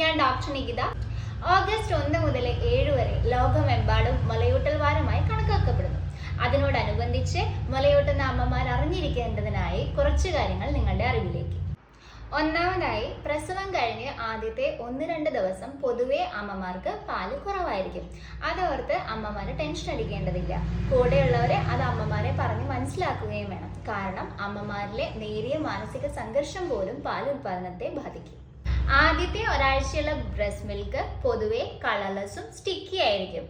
ഞാൻ doctor Nikita. August ഒന്ന് മുതൽ ഏഴ് വരെ ലോകമെമ്പാടും മലയൂട്ടൽ വാരമായി കണക്കാക്കപ്പെടുന്നു. അതിനോടനുബന്ധിച്ച് മലയൂട്ടുന്ന അമ്മമാർ അറിഞ്ഞിരിക്കേണ്ടതിനായി കുറച്ച് കാര്യങ്ങൾ നിങ്ങളുടെ അറിവിലേക്ക്. ഒന്നാമതായി പ്രസവം കഴിഞ്ഞ് ആദ്യത്തെ ഒന്ന് രണ്ട് ദിവസം പൊതുവെ അമ്മമാർക്ക് പാൽ കുറവായിരിക്കും. അതോർത്ത് അമ്മമാർ ടെൻഷൻ അടിക്കേണ്ടതില്ല. കൂടെയുള്ളവരെ അത് അമ്മമാരെ പറഞ്ഞ് മനസ്സിലാക്കുകയും വേണം. കാരണം അമ്മമാരിലെ നേരിയ മാനസിക സംഘർഷം പോലും പാൽ ഉൽപാദനത്തെ ബാധിക്കും. ആദ്യത്തെ ഒരാഴ്ചയുള്ള ബ്രസ്റ്റ് മിൽക്ക് പൊതുവെ കളർലെസ്സും സ്റ്റിക്കി ആയിരിക്കും.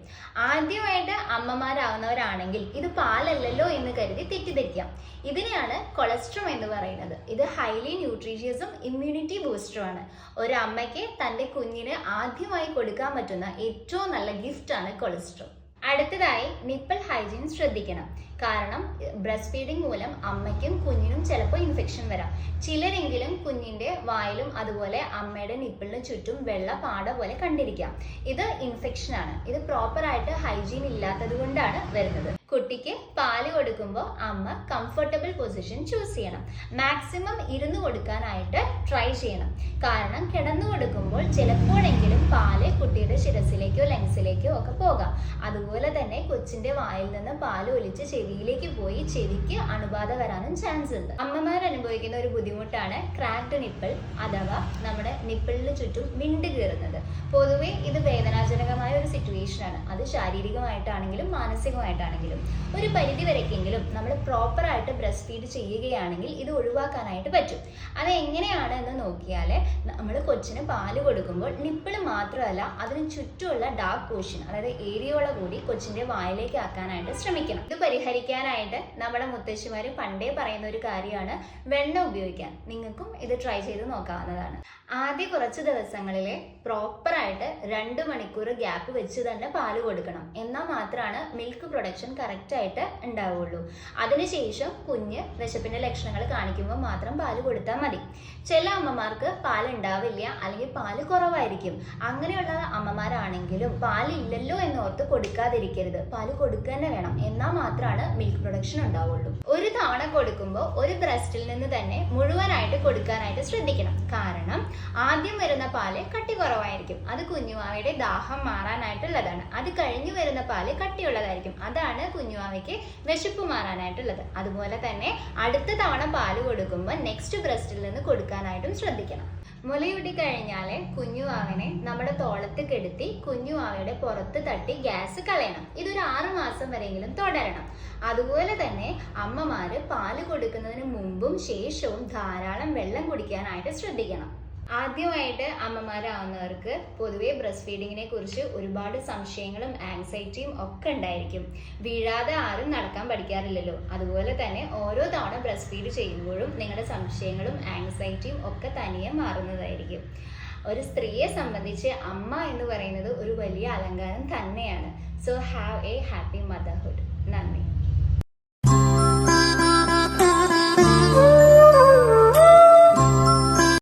ആദ്യമായിട്ട് അമ്മമാരാവുന്നവരാണെങ്കിൽ ഇത് പാലല്ലല്ലോ എന്ന് കരുതി തെറ്റിദ്ധരിക്കാം ഇതിനെയാണ് കൊളസ്ട്രോം എന്ന് പറയുന്നത്. ഇത് ഹൈലി ന്യൂട്രീഷ്യസും ഇമ്മ്യൂണിറ്റി ബൂസ്റ്ററുമാണ് ഒരു അമ്മയ്ക്ക് തന്റെ കുഞ്ഞിന് ആദ്യമായി കൊടുക്കാൻ പറ്റുന്ന ഏറ്റവും നല്ല ഗിഫ്റ്റാണ് കൊളസ്ട്രോം അടുത്തതായി നിപ്പിൾ ഹൈജീൻ ശ്രദ്ധിക്കണം. കാരണം ബ്രസ്റ്റ് ഫീഡിംഗ് മൂലം അമ്മയ്ക്കും കുഞ്ഞിനും ചിലപ്പോൾ ഇൻഫെക്ഷൻ വരാം. ചിലരെങ്കിലും കുഞ്ഞിന്റെ വായിലും അതുപോലെ അമ്മയുടെ നിപ്പിളിനും ചുറ്റും വെള്ള പാട പോലെ കണ്ടിരിക്കാം. ഇത് ഇൻഫെക്ഷനാണ് ഇത് പ്രോപ്പറായിട്ട് ഹൈജീൻ ഇല്ലാത്തത് കൊണ്ടാണ് വരുന്നത്. കുട്ടിക്ക് പാൽ കൊടുക്കുമ്പോൾ അമ്മ കംഫർട്ടബിൾ പൊസിഷൻ ചൂസ് ചെയ്യണം. മാക്സിമം ഇരുന്ന് കൊടുക്കാനായിട്ട് ട്രൈ ചെയ്യണം. കാരണം കിടന്നു കൊടുക്കുമ്പോൾ ചിലപ്പോഴെങ്കിലും പാൽ കുട്ടിയുടെ ശിരസിലേക്കോ ലങ്സിലേക്കോ ഒക്കെ പോകാം. അതുപോലെ തന്നെ കൊച്ചിന്റെ വായിൽ നിന്ന് പാൽ ഒലിച്ച് ചെവിയിലേക്ക് പോയി ചെവിക്ക് അണുബാധ വരാനും ചാൻസ് ഉണ്ട്. അമ്മമാർ അനുഭവിക്കുന്ന ഒരു ബുദ്ധിമുട്ടാണ് ക്രാക്ട് നിപ്പിൾ അഥവാ നമ്മുടെ നിപ്പിളിന് ചുറ്റും മിണ്ട് കീറുന്നത് പൊതുവേ ഇത് വേദനാജനകമായ ഒരു സിറ്റുവേഷൻ ആണ്. അത് ശാരീരികമായിട്ടാണെങ്കിലും മാനസികമായിട്ടാണെങ്കിലും. ഒരു പരിധി വരെക്കെങ്കിലും നമ്മൾ പ്രോപ്പർ ആയിട്ട് ബ്രസ്റ്റ് ഫീഡ് ചെയ്യുകയാണെങ്കിൽ ഇത് ഒഴിവാക്കാനായിട്ട് പറ്റും. അത് എങ്ങനെയാണ് എന്ന് നോക്കിയാൽ നമ്മൾ കൊച്ചിന് പാൽ കൊടുക്കുമ്പോൾ നിപ്പിൾ മാത്രമല്ല അതിന് ചുറ്റുമുള്ള ഡാർക്ക് പോർഷൻ അതായത് ഏരിയോള കൂടി കൊച്ചിന്റെ വായിലേക്ക് ആക്കാനായിട്ട് ശ്രമിക്കണം. ഇത് പരിഹരിക്കാനായിട്ട് നമ്മുടെ മുത്തശ്ശിമാർ പണ്ടേ പറയുന്ന ഒരു കാര്യമാണ് വെണ്ണ ഉപയോഗിക്കാൻ. നിങ്ങൾക്കും ഇത് ട്രൈ ചെയ്ത് നോക്കാവുന്നതാണ്. ആദ്യ കുറച്ച് ദിവസങ്ങളിൽ പ്രോപ്പറായിട്ട് രണ്ട് മണിക്കൂർ ഗ്യാപ്പ് വെച്ച് തന്നെ പാൽ കൊടുക്കണം. എന്നാൽ മാത്രമാണ് മിൽക്ക് പ്രൊഡക്ഷൻ കറക്റ്റായിട്ട് ഉണ്ടാവുള്ളൂ. അതിനുശേഷം കുഞ്ഞ് വിശപ്പിന്റെ ലക്ഷണങ്ങൾ കാണിക്കുമ്പോൾ മാത്രം പാൽ കൊടുത്താൽ മതി. ചില അമ്മമാർക്ക് പാൽ അല്ലെങ്കിൽ പാൽ കുറവായിരിക്കും. അങ്ങനെയുള്ള അമ്മമാരാണെങ്കിലും പാൽ ഇല്ലല്ലോ എന്ന് ഓർത്ത് കൊടുക്കാതിരിക്കരുത്. പാൽ കൊടുക്കുക തന്നെ വേണം. എന്നാൽ മാത്രമാണ് മിൽക്ക് പ്രൊഡക്ഷൻ ഉണ്ടാവുള്ളൂ. ഒരു തവണ കൊടുക്കുമ്പോൾ ഒരു ബ്രസ്റ്റിൽ നിന്ന് തന്നെ മുഴുവനായിട്ട് കൊടുക്കാനായിട്ട് ശ്രദ്ധിക്കണം. കാരണം ആദ്യം വരുന്ന പാൽ കട്ടി കുറവായിരിക്കും. അത് കുഞ്ഞുമാവയുടെ ദാഹം മാറാനായിട്ടുള്ളതാണ്. അത് കഴിഞ്ഞു വരുന്ന പാൽ കട്ടിയുള്ളതായിരിക്കും. അതാണ് കുഞ്ഞുമാവയ്ക്ക് വിശപ്പ് മാറാനായിട്ടുള്ളത്. അതുപോലെ തന്നെ അടുത്ത തവണ പാൽ കൊടുക്കുമ്പോൾ നെക്സ്റ്റ് ബ്രസ്റ്റിൽ നിന്ന് കൊടുക്കാനായിട്ടും ശ്രദ്ധിക്കണം. മുലയൂട്ടി കഴിഞ്ഞാൽ കുഞ്ഞുവാവനെ നമ്മുടെ തോളത്ത് കെടുത്തി കുഞ്ഞുവാവയുടെ പുറത്ത് തട്ടി ഗ്യാസ് കളയണം. ഇതൊരു ആറു മാസം വരെയെങ്കിലും തുടരണം. അതുപോലെ തന്നെ അമ്മമാര് പാൽ കൊടുക്കുന്നതിന് മുമ്പും ശേഷവും ധാരാളം വെള്ളം കുടിക്കാനായിട്ട് ശ്രദ്ധിക്കണം. ആദ്യമായിട്ട് അമ്മമാരാവുന്നവർക്ക് പൊതുവേ ബ്രസ്റ്റ് ഫീഡിങ്ങിനെ കുറിച്ച് ഒരുപാട് സംശയങ്ങളും ആങ്സൈറ്റിയും ഒക്കെ ഉണ്ടായിരിക്കും. വീഴാതെ ആരും നടക്കാൻ പഠിക്കാറില്ലല്ലോ. അതുപോലെ തന്നെ ഓരോ തവണ ബ്രസ്റ്റ് ഫീഡ് ചെയ്യുമ്പോഴും നിങ്ങളുടെ സംശയങ്ങളും ആങ്സൈറ്റിയും ഒക്കെ തനിയെ മാറുന്നതായിരിക്കും. ഒരു സ്ത്രീയെ സംബന്ധിച്ച് അമ്മ എന്ന് പറയുന്നത് ഒരു വലിയ അലങ്കാരം തന്നെയാണ്. So have a happy motherhood